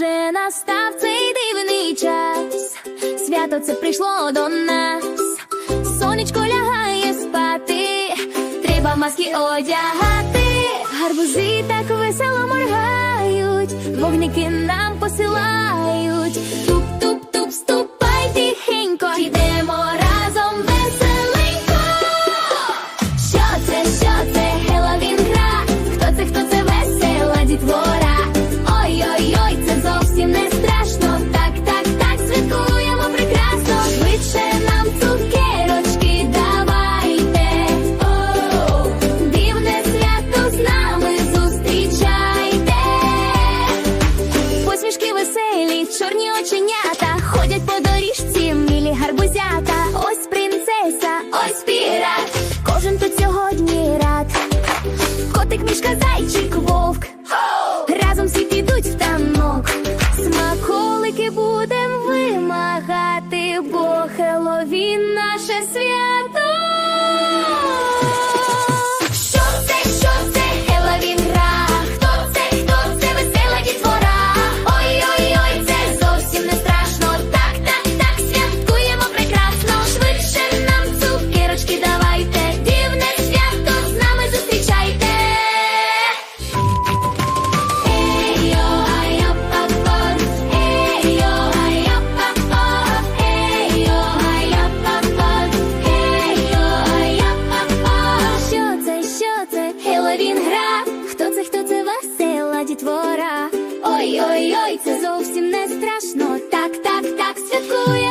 настав цей дивний час. Свято це прийшло до нас. Сонечко лягає спати, треба маски одягати. Гарбузи так весело моргають, вогники нам посилають. Ось пірат. Кожен тут сьогодні рад. Котик, мішка, зайчик, вовк. Разом всі підуть в танок. Смаколики будем вимагати, бо Хеловін наше свято. Хеллоуін гра. Хто це, хто це весела дітвора? Ой-ой-ой, це зовсім не страшно. Так, так, так, прекрасно.